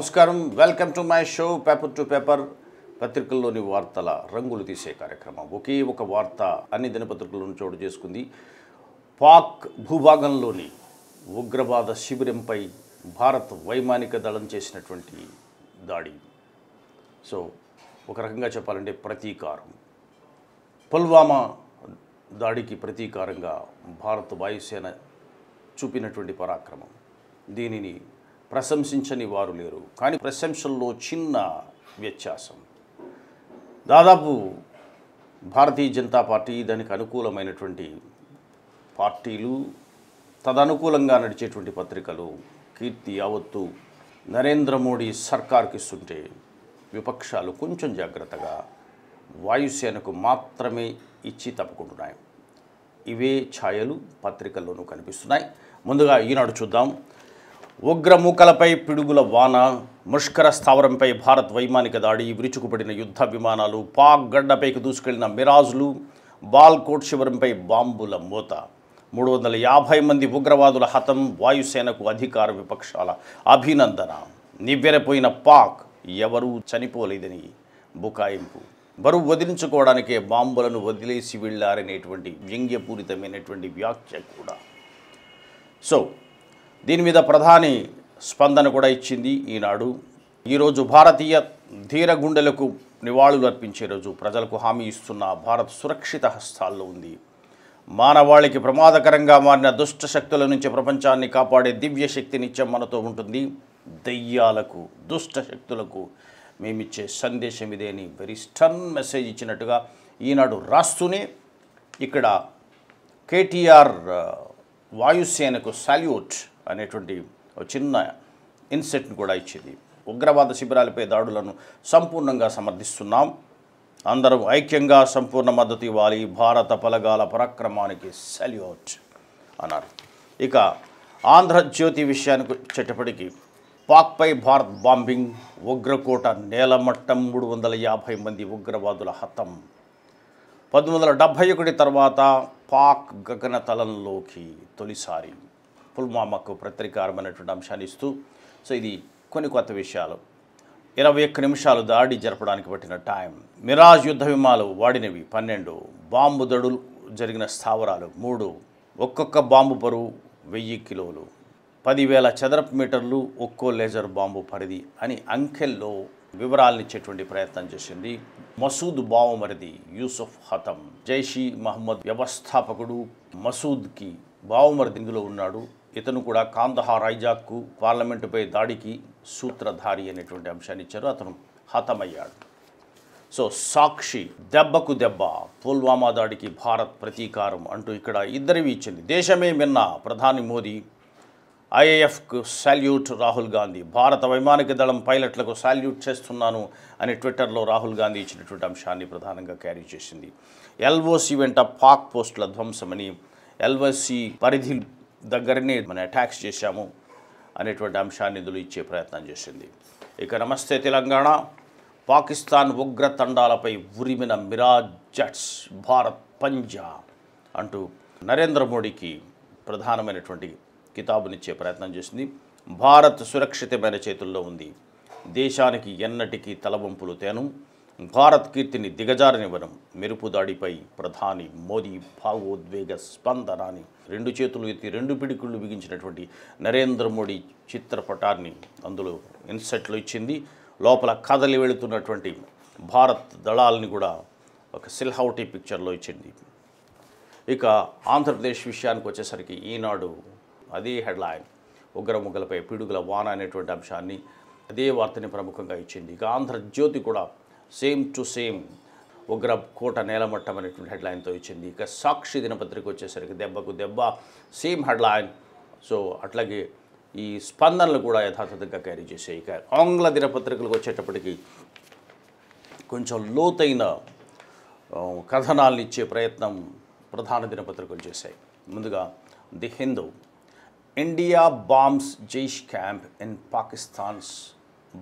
నమస్కారం. Welcome to my show paper to paper. పత్రికల్లోని వార్తల రంగులు తీసే కార్యక్రమం. ఒకే ఒక వార్త అన్ని దినపత్రికలను చోటు చేసుకుంది. పాక్ భూభాగంలోని ఉగ్రవాద శిబిరంపై భారత్ వైమానిక దళం చేసినటువంటి దాడి. సో ఒక రకంగా చెప్పాలంటే ప్రతీకారం. పుల్వామా దాడికి ప్రతీకారంగా భారత వాయుసేన చూపినటువంటి పరాక్రమం. దీనిని ప్రశంసించని వారు లేరు. కానీ ప్రశంసల్లో చిన్న వ్యత్యాసం. దాదాపు భారతీయ జనతా పార్టీ దానికి అనుకూలమైనటువంటి పార్టీలు తదనుకూలంగా నడిచేటువంటి పత్రికలు కీర్తి యావత్తు నరేంద్ర మోడీ సర్కార్కి ఇస్తుంటే విపక్షాలు కొంచెం జాగ్రత్తగా వాయుసేనకు మాత్రమే ఇచ్చి తప్పుకుంటున్నాయి. ఇవే ఛాయలు పత్రికల్లోనూ కనిపిస్తున్నాయి. ముందుగా ఈనాడు చూద్దాం. ఉగ్రమూకలపై పిడుగుల వాన ముష్కర స్థావరంపై భారత్ వైమానిక దాడి విరుచుకుపడిన యుద్ధ విమానాలు పాక్ గడ్డపైకి దూసుకెళ్ళిన మిరాజులు బాల్కోట్ శిబిరంపై బాంబుల మూత. మూడు వందల యాభై మంది ఉగ్రవాదుల హతం వాయుసేనకు అధికార విపక్షాల అభినందన. నివ్వెరపోయిన పాక్ ఎవరూ చనిపోలేదని బుకాయింపు. బరువు వదిలించుకోవడానికే బాంబులను వదిలేసి వెళ్ళారనేటువంటి వ్యంగ్యపూరితమైనటువంటి వ్యాఖ్య కూడా. సో దీని మీద ప్రధాని స్పందన కూడా ఇచ్చింది ఈనాడు. ఈరోజు భారతీయ ధీర గుండెలకు నివాళులు అర్పించే రోజు ప్రజలకు హామీ ఇస్తున్న భారత్ సురక్షిత హస్తాల్లో ఉంది. మానవాళికి ప్రమాదకరంగా మారిన దుష్ట శక్తుల నుంచి ప్రపంచాన్ని కాపాడే దివ్య శక్తి నిత్యం మనతో ఉంటుంది. దెయ్యాలకు దుష్ట శక్తులకు మేమిచ్చే సందేశం ఇదే అని వెరీ స్టన్ మెసేజ్ ఇచ్చినట్టుగా ఈనాడు రాస్తూనే ఇక్కడ కేటీఆర్ వాయుసేనకు సాల్యూట్ అనేటువంటి ఒక చిన్న ఇన్సెట్ని కూడా ఇచ్చింది. ఉగ్రవాద శిబిరాలపై దాడులను సంపూర్ణంగా సమర్థిస్తున్నాం. అందరం ఐక్యంగా సంపూర్ణ మద్దతు ఇవ్వాలి. భారత పలగాల పరాక్రమానికి సెల్యూట్ అన్నారు. ఇక ఆంధ్రజ్యోతి విషయానికి వచ్చేటప్పటికి పాక్పై భారత్ బాంబింగ్ ఉగ్రకోట నేలమట్టం మూడు వందల యాభై మంది ఉగ్రవాదుల హతం. పంతొమ్మిది వందల డెబ్భై ఒకటి తర్వాత పాక్ గగనతలంలోకి తొలిసారి పుల్వామాకు ప్రత్యేకారమైనటువంటి అంశాన్ని ఇస్తూ సో ఇది కొన్ని కొత్త విషయాలు. ఇరవై ఒక్క నిమిషాలు దాడి జరపడానికి పట్టిన టైం. మిరాజ్ యుద్ధ విమానాలు వాడినవి పన్నెండు. బాంబు దడులు జరిగిన స్థావరాలు మూడు. ఒక్కొక్క బాంబు బరువు వెయ్యి కిలోలు. పదివేల చదరపు మీటర్లు ఒక్కో లేజర్ బాంబు పరిధి అని అంకెల్లో వివరాలను ఇచ్చేటువంటి ప్రయత్నం చేసింది మసూద్ బావమరిది యూసుఫ్ హతం జైషీ మహమ్మద్ వ్యవస్థాపకుడు మసూద్కి బావమరిది ఇందులో ఉన్నాడు. ఇతను కూడా కాందహార్ ఐజాక్కు పార్లమెంటుపై దాడికి సూత్రధారి అనేటువంటి అంశాన్ని ఇచ్చారు. అతను హతమయ్యాడు. సో సాక్షి దెబ్బకు దెబ్బ పుల్వామా దాడికి భారత్ ప్రతీకారం అంటూ ఇక్కడ ఇద్దరివి ఇచ్చింది. దేశమే మిన్న ప్రధాని మోదీ ఐఏఎఫ్కు సాల్యూట్ రాహుల్ గాంధీ. భారత వైమానిక దళం పైలట్లకు సాల్యూట్ చేస్తున్నాను అని ట్విట్టర్లో రాహుల్ గాంధీ ఇచ్చినటువంటి అంశాన్ని ప్రధానంగా క్యారీ చేసింది. ఎల్ఓసి వెంట పాక్ పోస్టుల ధ్వంసమని ఎల్ఓసి పరిధి దగ్గరనే మనం అటాక్స్ చేశాము అనేటువంటి అంశాన్ని నిధులు ఇచ్చే ప్రయత్నం చేసింది. ఇక నమస్తే తెలంగాణ. పాకిస్తాన్ ఉగ్ర తండాలపై ఉరిమిన మిరాజ్ జట్స్ భారత్ పంజా అంటూ నరేంద్ర మోడీకి ప్రధానమైనటువంటి కితాబునిచ్చే ప్రయత్నం చేసింది. భారత్ సురక్షితమైన చేతుల్లో ఉంది. దేశానికి ఎన్నటికీ తలవంపులు తేను. భారత్ కీర్తిని దిగజారనివ్వడం మెరుపు దాడిపై ప్రధాని మోదీ భావోద్వేగ స్పందన అని రెండు చేతులు ఎత్తి రెండు పిడికుళ్ళు బిగించినటువంటి నరేంద్ర మోడీ చిత్రపటాన్ని అందులో ఇన్సెట్లో ఇచ్చింది. లోపల కదలి వెళుతున్నటువంటి భారత్ దళాలని కూడా ఒక సిల్హౌటీ పిక్చర్లో ఇచ్చింది. ఇక ఆంధ్రప్రదేశ్ విషయానికి వచ్చేసరికి ఈనాడు అదే హెడ్లైన్ ఉగ్రముగ్గలపై పిడుగుల వాన అనేటువంటి అంశాన్ని అదే వార్తని ప్రముఖంగా ఇచ్చింది. ఇక ఆంధ్రజ్యోతి కూడా సేమ్ టు సేమ్ ఉగ్రకోట నేలమట్టం అనేటువంటి హెడ్లైన్తో ఇచ్చింది. ఇక సాక్షి దినపత్రిక వచ్చేసరికి దెబ్బకు దెబ్బ సేమ్ హెడ్లైన్. సో అట్లాగే ఈ స్పందనలు కూడా యథాతథంగా క్యారీ చేసాయి ఇక ఆంగ్ల దినపత్రికలకు వచ్చేటప్పటికి కొంచెం లోతైన కథనాలను ఇచ్చే ప్రయత్నం ప్రధాన దినపత్రికలు చేశాయి. ముందుగా the Hindu. India bombs Jaish camp in Pakistan's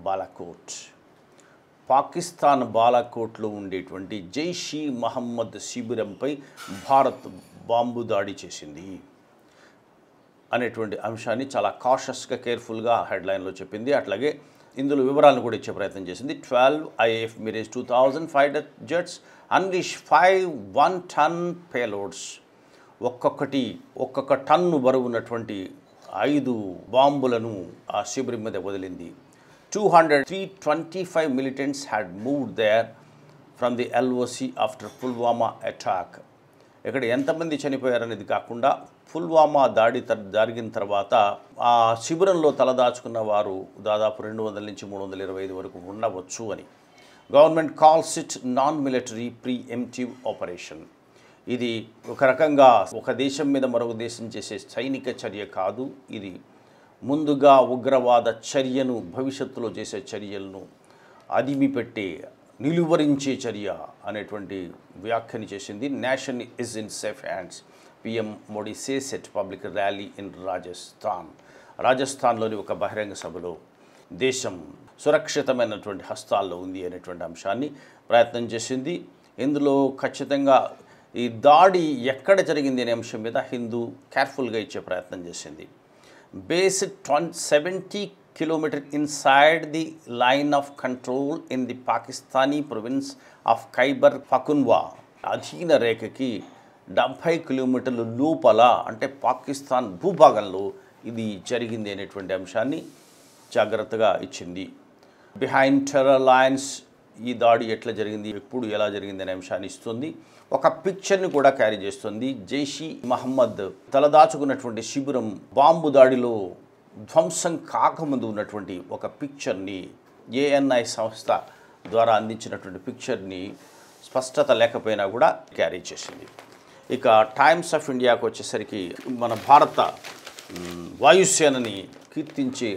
Balakot. Pakistan బాలాకోట్లో ఉండేటువంటి జైషీ మహమ్మద్ శిబిరంపై భారత్ బాంబు దాడి చేసింది అనేటువంటి అంశాన్ని చాలా కాషస్గా కేర్ఫుల్గా హెడ్లైన్లో చెప్పింది. అట్లాగే ఇందులో వివరాలను కూడా ఇచ్చే ప్రయత్నం చేసింది. Twelve IAF Mirage two thousand five jets unleash five one ton payloads ఒక్కొక్కటి ఒక్కొక్క టన్ను బరువున్నటువంటి ఐదు బాంబులను ఆ శిబిరం మీద వదిలింది. Two hundred three twenty five militants had moved there from the LOC after Pulwama attack ఇక్కడ ఎంతమంది చనిపోయారనేది కాకుండా పుల్వామా దాడి త జరిగిన తర్వాత ఆ శిబిరంలో తలదాచుకున్న వారు దాదాపు రెండు వందల నుంచి మూడు వందల ఇరవై ఐదు వరకు ఉండవచ్చు అని. Government calls it non military preemptive operation ఇది ఒక రకంగా ఒక దేశం మీద మరొక దేశం చేసే సైనిక చర్య కాదు. ఇది ముందుగా ఉగ్రవాద చర్యను భవిష్యత్తులో చేసే చర్యలను అదిమి పెట్టే నిలువరించే చర్య అనేటువంటి వ్యాఖ్యని చేసింది nation is in safe hands PM Modi says at public rally in Rajasthan. రాజస్థాన్లోని ఒక బహిరంగ సభలో దేశం సురక్షితమైనటువంటి హస్తాల్లో ఉంది అనేటువంటి అంశాన్ని ప్రయత్నం చేసింది. ఇందులో ఖచ్చితంగా ఈ దాడి ఎక్కడ జరిగింది అనే అంశం మీద హిందూ కేర్ఫుల్గా ఇచ్చే ప్రయత్నం చేసింది. Base ట్వం seventy kilometre inside the line of control in the Pakistani province of Khyber Pakhtunkhwa అధీన రేఖకి డెబ్భై కిలోమీటర్ల లోపల అంటే పాకిస్తాన్ భూభాగంలో ఇది జరిగింది అనేటువంటి అంశాన్ని జాగ్రత్తగా ఇచ్చింది. బిహైండ్ టెర్రర్ లయన్స్ ఈ దాడి ఎట్లా జరిగింది ఎప్పుడు ఎలా జరిగింది అనే అంశాన్ని ఇస్తుంది. ఒక పిక్చర్ని కూడా క్యారీ చేస్తుంది. జైషీ మహమ్మద్ తలదాచుకున్నటువంటి శిబిరం బాంబు దాడిలో ధ్వంసం కాకముందు ఉన్నటువంటి ఒక పిక్చర్ని ఏఎన్ఐ సంస్థ ద్వారా అందించినటువంటి పిక్చర్ని స్పష్టత లేకపోయినా కూడా క్యారీ చేసింది. ఇక టైమ్స్ ఆఫ్ ఇండియాకు వచ్చేసరికి మన భారత వాయుసేనని కీర్తించే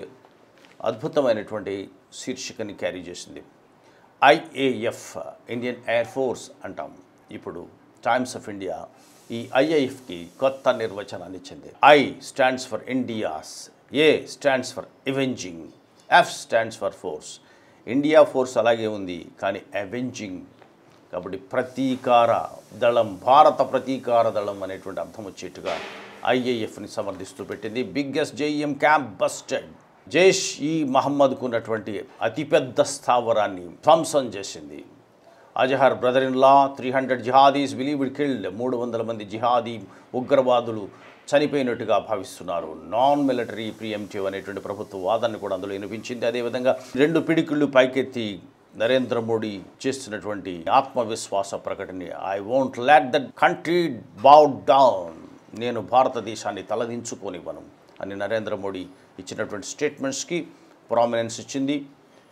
అద్భుతమైనటువంటి శీర్షికని క్యారీ చేసింది. ఐఏఎఫ్ ఇండియన్ ఎయిర్ ఫోర్స్ అంటాము ఇప్పుడు టైమ్స్ ఆఫ్ ఇండియా ఈ ఐఐఎఫ్కి కొత్త నిర్వచనాన్ని ఇచ్చింది. I stands for India's A stands for avenging F stands for force India force అలాగే ఉంది కానీ అవెంజింగ్ కాబట్టి ప్రతీకార దళం భారత ప్రతీకార దళం అనేటువంటి అర్థం వచ్చేట్టుగా ఐఏఎఫ్ని సమర్థిస్తూ పెట్టింది. Biggest JEM camp busted Jaish ఈ మహమ్మద్కు ఉన్నటువంటి అతిపెద్ద స్థావరాన్ని ధ్వంసం చేసింది. Azhar brother in law three hundred jihadis believed killed మూడు వందల మంది జిహాదీ ఉగ్రవాదులు చనిపోయినట్టుగా భావిస్తున్నారు. నాన్ మిలిటరీ ప్రియంటివ్ అనేటువంటి ప్రభుత్వ వాదనను కూడా అందులో వినిపించింది. అదేవిధంగా రెండు పిడికిళ్ళు పైకెత్తి నరేంద్ర మోడీ చేస్తున్నటువంటి ఆత్మవిశ్వాస ప్రకటన I won't let that country bow down నేను భారతదేశాన్ని తలదించుకోనివ్వను అని నరేంద్ర మోడీ ఇచ్చినటువంటి స్టేట్మెంట్స్కి ప్రామినెన్స్ ఇచ్చింది.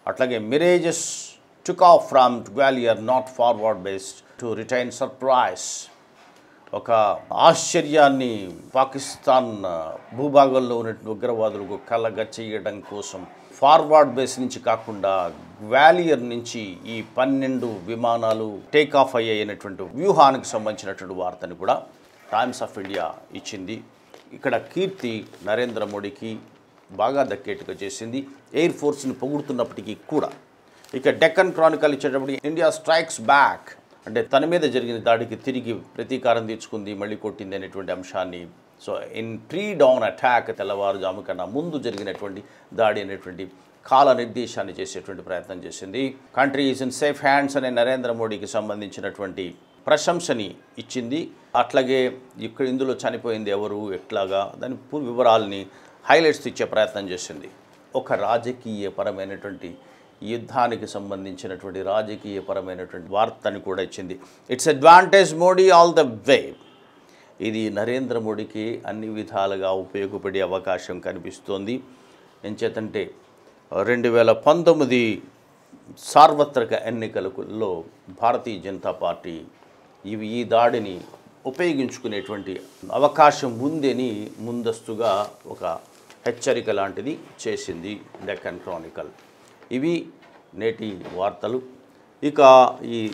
అట్లాగే Mirages took off from Gwalior not forward based to retain surprise. ఒక ఆశ్చర్యాన్ని పాకిస్తాన్ భూభాగంలో ఉన్నటువంటి ఉగ్రవాదులకు కలగచేయడం కోసం ఫార్వర్డ్ బేస్ నుంచి కాకుండా గ్వాలియర్ నుంచి ఈ పన్నెండు విమానాలు టేక్ ఆఫ్ అయ్యేనటువంటి వ్యూహానికి సంబంధించినటువంటి వార్తని కూడా టైమ్స్ ఆఫ్ ఇండియా ఇచ్చింది ఇక్కడ కీర్తి నరేంద్ర మోడీకి బాగా దక్కేట్టుగా చేసింది ఎయిర్ ఫోర్స్ని పొగుడుతున్నప్పటికీ కూడా ఇక డెక్కన్ క్రానికల్ ఇచ్చేటప్పటికి ఇండియా స్ట్రైక్స్ బ్యాక్. అంటే తన మీద జరిగిన దాడికి తిరిగి ప్రతీకారం తీర్చుకుంది మళ్ళీ కొట్టింది అనేటువంటి అంశాన్ని. So in pre dawn attack తెల్లవారుజాము కన్నా ముందు జరిగినటువంటి దాడి అనేటువంటి కాల నిర్దేశాన్ని చేసేటువంటి ప్రయత్నం చేసింది. Country is in safe hands అనే నరేంద్ర మోడీకి సంబంధించినటువంటి ప్రశంసని ఇచ్చింది. అట్లాగే ఇక్కడ ఇందులో చనిపోయింది ఎవరు ఎట్లాగా దాని పూర్వ వివరాలని హైలైట్స్ ఇచ్చే ప్రయత్నం చేసింది. ఒక రాజకీయపరమైనటువంటి యుద్ధానికి సంబంధించినటువంటి రాజకీయపరమైనటువంటి వార్తని కూడా ఇచ్చింది. It's advantage Modi all the way ఇది నరేంద్ర మోడీకి అన్ని విధాలుగా ఉపయోగపడే అవకాశం కనిపిస్తోంది. ఎంచేతంటే రెండు వేల పంతొమ్మిది సార్వత్రిక ఎన్నికలలో భారతీయ జనతా పార్టీ ఇవి ఈ దాడిని ఉపయోగించుకునేటువంటి అవకాశం ఉందని ముందస్తుగా ఒక హెచ్చరిక లాంటిది చేసింది డెక్కన్ క్రానికల్. ఇవి నేటి వార్తలు. ఇక ఈ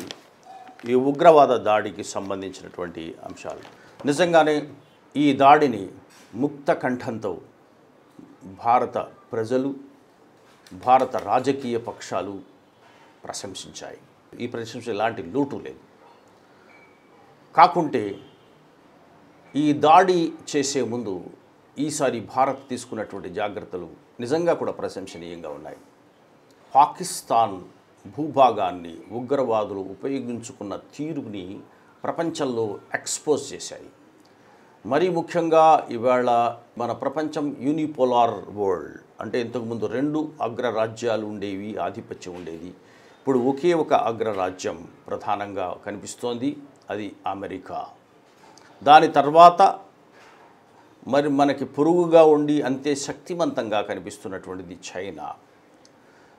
ఈ ఉగ్రవాద దాడికి సంబంధించినటువంటి అంశాలు. నిజంగానే ఈ దాడిని ముక్త కంఠంతో భారత ప్రజలు భారత రాజకీయ పక్షాలు ప్రశంసించాయి. ఈ ప్రశంస ఎలాంటి లోటు లేదు. కాకుంటే ఈ దాడి చేసే ముందు ఈసారి భారత్ తీసుకున్నటువంటి జాగ్రత్తలు నిజంగా కూడా ప్రశంసనీయంగా ఉన్నాయి. పాకిస్తాన్ భూభాగాన్ని ఉగ్రవాదులు ఉపయోగించుకున్న తీరుని ప్రపంచంలో ఎక్స్పోజ్ చేశాయి. మరీ ముఖ్యంగా ఇవాళ మన ప్రపంచం యూనిపోలార్ వరల్డ్ అంటే ఇంతకుముందు రెండు అగ్రరాజ్యాలు ఉండేవి ఆధిపత్యం ఉండేది. ఇప్పుడు ఒకే ఒక అగ్రరాజ్యం ప్రధానంగా కనిపిస్తోంది అది అమెరికా. దాని తర్వాత మరి మనకి పొరుగుగా ఉండి అంతే శక్తివంతంగా కనిపిస్తున్నటువంటిది చైనా.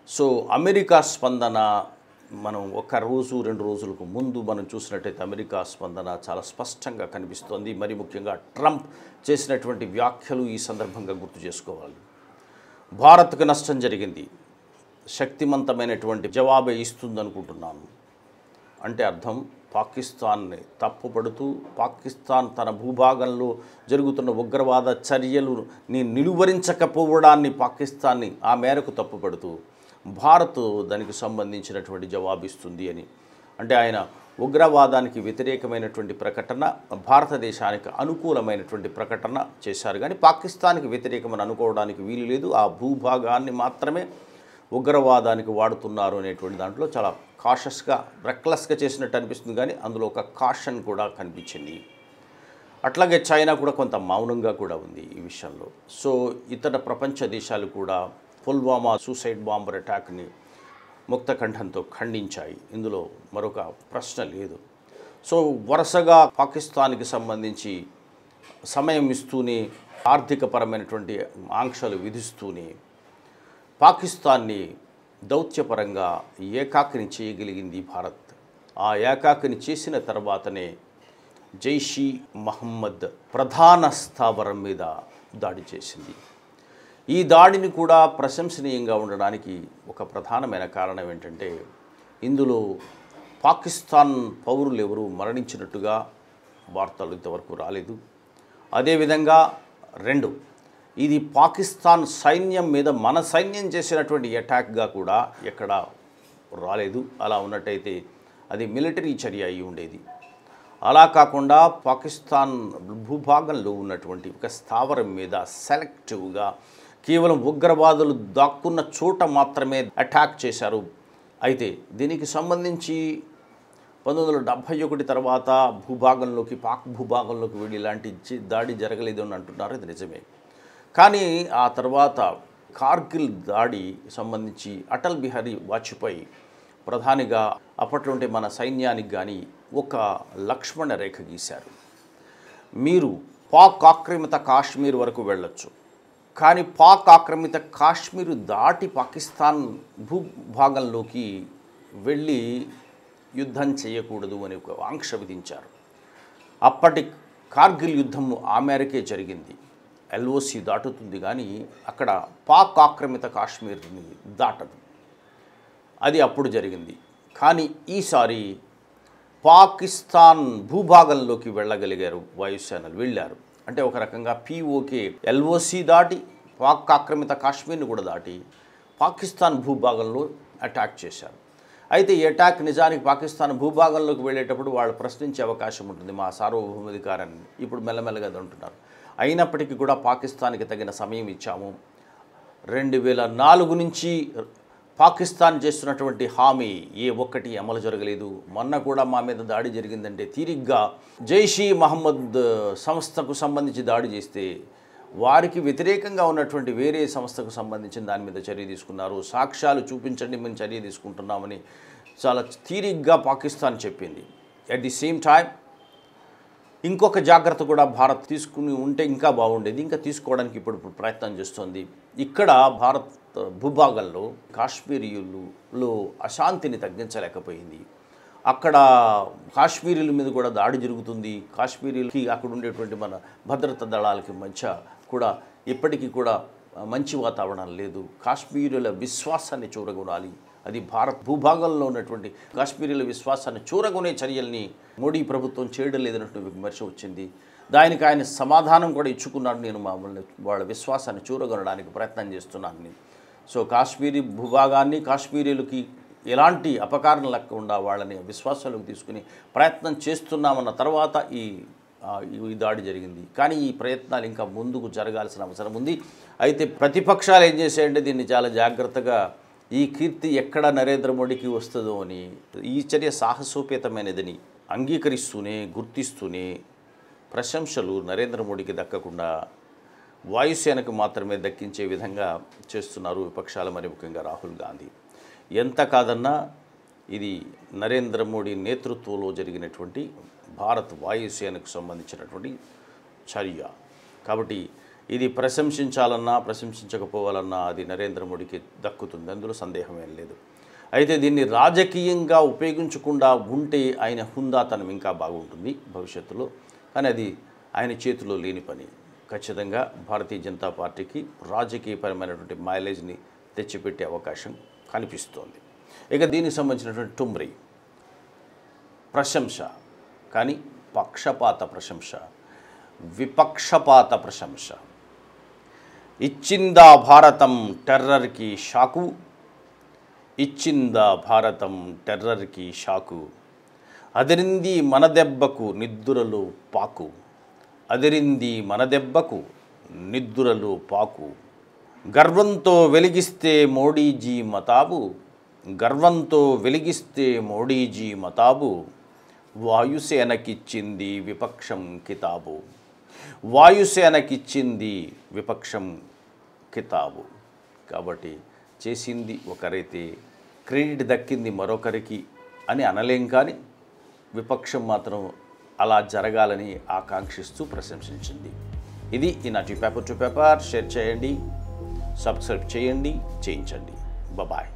సో అమెరికా స్పందన మనం ఒక రోజు రెండు రోజులకు ముందు మనం చూసినట్టయితే అమెరికా స్పందన చాలా స్పష్టంగా కనిపిస్తోంది. మరి ముఖ్యంగా ట్రంప్ చేసినటువంటి వ్యాఖ్యలు ఈ సందర్భంగా గుర్తు చేసుకోవాలి. భారత్కు నష్టం జరిగింది. శక్తివంతమైనటువంటి జవాబే ఇస్తుందనుకుంటున్నాను. అంటే అర్థం పాకిస్తాన్ని తప్పుపడుతూ పాకిస్తాన్ తన భూభాగంలో జరుగుతున్న ఉగ్రవాద చర్యలు నిలువరించకపోవడాన్ని పాకిస్తాన్ని ఆ మేరకు తప్పుపడుతూ భారత్ దానికి సంబంధించినటువంటి జవాబిస్తుంది అని. అంటే ఆయన ఉగ్రవాదానికి వ్యతిరేకమైనటువంటి ప్రకటన భారతదేశానికి అనుకూలమైనటువంటి ప్రకటన చేశారు. కానీ పాకిస్తాన్కి వ్యతిరేకమని అనుకోవడానికి వీలు లేదు. ఆ భూభాగాన్ని మాత్రమే ఉగ్రవాదానికి వాడుతున్నారు అనేటువంటి దాంట్లో చాలా కాషస్గా రెక్లెస్గా చేసినట్టు అనిపిస్తుంది. కానీ అందులో ఒక కాషన్ కూడా కనిపించింది. అట్లాగే చైనా కూడా కొంత మౌనంగా కూడా ఉంది ఈ విషయంలో. సో ఇతర ప్రపంచ దేశాలు కూడా పుల్వామా సూసైడ్ బాంబర్ అటాక్ని ముక్తకంఠంతో ఖండించాయి. ఇందులో మరొక ప్రశ్న లేదు. సో వరుసగా పాకిస్తాన్కి సంబంధించి సమయం ఇస్తూనే ఆర్థికపరమైనటువంటి ఆంక్షలు విధిస్తూనే పాకిస్తాన్ని దౌత్యపరంగా ఏకాకిని చేయగలిగింది భారత్. ఆ ఏకాకిని చేసిన తర్వాతనే జైషీ మహమ్మద్ ప్రధాన స్థావరం మీద దాడి చేసింది. ఈ దాడిని కూడా ప్రశంసనీయంగా ఉండడానికి ఒక ప్రధానమైన కారణం ఏంటంటే ఇందులో పాకిస్తాన్ పౌరులు ఎవరు మరణించినట్టుగా వార్తలు ఇంతవరకు రాలేదు. అదేవిధంగా రెండు ఇది పాకిస్తాన్ సైన్యం మీద మన సైన్యం చేసినటువంటి అటాక్గా కూడా ఎక్కడ రాలేదు. అలా ఉన్నట్టయితే అది మిలిటరీ చర్య అయి ఉండేది. అలా కాకుండా పాకిస్తాన్ భూభాగంలో ఉన్నటువంటి ఒక స్థావరం మీద సెలెక్టివ్గా కేవలం ఉగ్రవాదులు దాక్కున్న చోట మాత్రమే అటాక్ చేశారు. అయితే దీనికి సంబంధించి పంతొమ్మిది వందల డెబ్భై ఒకటి తర్వాత భూభాగంలోకి పాక్ భూభాగంలోకి వెళ్ళి ఇలాంటి దాడి జరగలేదు అని అంటున్నారు. ఇది నిజమే. కానీ ఆ తర్వాత కార్గిల్ దాడి సంబంధించి అటల్ బిహారీ వాజ్పేయి ప్రధానిగా అప్పట్లో ఉంటే మన సైన్యానికి కానీ ఒక లక్ష్మణ రేఖ గీశారు. మీరు పాక్ ఆక్రమిత కాశ్మీర్ వరకు వెళ్ళొచ్చు. కానీ పాక్ ఆక్రమిత కాశ్మీరు దాటి పాకిస్తాన్ భూభాగంలోకి వెళ్ళి యుద్ధం చేయకూడదు అని ఒక ఆంక్ష విధించారు. అప్పటి కార్గిల్ యుద్ధం ఆ మేరకే జరిగింది. ఎల్ఓసి దాటుతుంది కానీ అక్కడ పాక్ ఆక్రమిత కాశ్మీర్ని దాటదు. అది అప్పుడు జరిగింది. కానీ ఈసారి పాకిస్తాన్ భూభాగంలోకి వెళ్ళగలిగారు వాయుసేనలు వెళ్ళారు. అంటే ఒక రకంగా పీఓకే ఎల్ఓసి దాటి పాక్ ఆక్రమిత కాశ్మీర్ని కూడా దాటి పాకిస్తాన్ భూభాగంలో అటాక్ చేశారు. అయితే ఈ అటాక్ నిజానికి పాకిస్తాన్ భూభాగంలోకి వెళ్ళేటప్పుడు వాళ్ళు ప్రశ్నించే అవకాశం ఉంటుంది మా సార్వభౌమాధికారాన్ని ఇప్పుడు మెల్లమెల్లగా అంటున్నారు. అయినప్పటికీ కూడా పాకిస్తాన్కి తగిన సమయం ఇచ్చాము. రెండు వేల నాలుగు నుంచి పాకిస్తాన్ చేస్తున్నటువంటి హామీ ఏ ఒక్కటి అమలు జరగలేదు. మొన్న కూడా మా మీద దాడి జరిగిందంటే తీరిగ్గా జైషీ మహమ్మద్ సంస్థకు సంబంధించి దాడి చేస్తే వారికి వ్యతిరేకంగా ఉన్నటువంటి వేరే సంస్థకు సంబంధించిన దాని మీద చర్య తీసుకున్నారు. సాక్ష్యాలు చూపించండి మేము చర్య తీసుకుంటున్నామని చాలా తీరిగ్గా పాకిస్తాన్ చెప్పింది. అట్ ది సేమ్ టైం ఇంకొక జాగ్రత్త కూడా భారత్ తీసుకుని ఉంటే ఇంకా బాగుండేది. ఇంకా తీసుకోవడానికి ఇప్పుడు ఇప్పుడు ప్రయత్నం చేస్తోంది. ఇక్కడ భారత్ భూభాగంలో కాశ్మీరీయులలో అశాంతిని తగ్గించలేకపోయింది. అక్కడ కాశ్మీరీల మీద కూడా దాడి జరుగుతుంది. కాశ్మీరీలకి అక్కడ ఉండేటువంటి మన భద్రతా దళాలకి మధ్య కూడా ఇప్పటికీ కూడా మంచి వాతావరణం లేదు. కాశ్మీరుల విశ్వాసాన్ని చూరగొనాలి. అది భారత్ భూభాగంలో ఉన్నటువంటి కాశ్మీరీల విశ్వాసాన్ని చూరగొనే చర్యల్ని మోడీ ప్రభుత్వం చేయడం లేదన్నటువంటి విమర్శ వచ్చింది. దానికి ఆయన సమాధానం కూడా ఇచ్చుకున్నాడు. నేను మామూలు వాళ్ళ విశ్వాసాన్ని చూరగొనడానికి ప్రయత్నం చేస్తున్నాను. నేను సో కాశ్మీరీ భూభాగాన్ని కాశ్మీరీలకి ఎలాంటి అపకారం లేకుండా వాళ్ళని విశ్వాసాలకు తీసుకుని ప్రయత్నం చేస్తున్నామన్న తర్వాత ఈ ఈ దాడి జరిగింది. కానీ ఈ ప్రయత్నాలు ఇంకా ముందుకు జరగాల్సిన అవసరం ఉంది. అయితే ప్రతిపక్షాలు ఏం చేసాయంటే దీన్ని చాలా జాగ్రత్తగా ఈ కీర్తి ఎక్కడ నరేంద్ర మోడీకి వస్తుందో అని ఈ చర్య సాహసోపేతమైనదని అంగీకరిస్తూనే గుర్తిస్తూనే ప్రశంసలు నరేంద్ర మోడీకి దక్కకుండా వాయుసేనకు మాత్రమే దక్కించే విధంగా చేస్తున్నారు విపక్షాలు మరి ముఖ్యంగా రాహుల్ గాంధీ. ఎంత కాదన్నా ఇది నరేంద్ర మోడీ నేతృత్వంలో జరిగినటువంటి భారత్ వాయుసేనకు సంబంధించినటువంటి చర్య. కాబట్టి ఇది ప్రశంసించాలన్నా ప్రశంసించకపోవాలన్నా అది నరేంద్ర మోడీకి దక్కుతుంది. అందులో సందేహమేం లేదు. అయితే దీన్ని రాజకీయంగా ఉపయోగించకుండా ఉంటే ఆయన హుందాతనం ఇంకా బాగుంటుంది భవిష్యత్తులో. కానీ అది ఆయన చేతిలో లేని పని. ఖచ్చితంగా భారతీయ జనతా పార్టీకి రాజకీయపరమైనటువంటి మైలేజ్ని తెచ్చిపెట్టే అవకాశం కనిపిస్తోంది ఇక దీనికి సంబంధించినటువంటి టుమ్రి ప్రశంస కానీ పక్షపాత ప్రశంస విపక్షపాత ప్రశంస. ఇచ్చిందా భారతం టెర్రర్కి షాకు? ఇచ్చిందా భారతం టెర్రర్కి షాకు? అదిరింది మన దెబ్బకు నిద్దురలో పాకు. అదిరింది మన దెబ్బకు పాకు. గర్వంతో వెలిగిస్తే మోడీజీ మతాబు గర్వంతో వెలిగిస్తే మోడీజీ మతాబు. వాయుసేనకిచ్చింది విపక్షం కితాబు. వాయుసేనకిచ్చింది విపక్షం కితాబు. కాబట్టి చేసింది ఒకరైతే క్రెడిట్ దక్కింది మరొకరికి అని అనలేం కానీ విపక్షం మాత్రం అలా జరగాలని ఆకాంక్షిస్తూ ప్రశంసించింది. ఇది ఈనాటి పేపర్ టు పేపర్. షేర్ చేయండి. సబ్స్క్రైబ్ చేయండి. చేయించండి బాయ్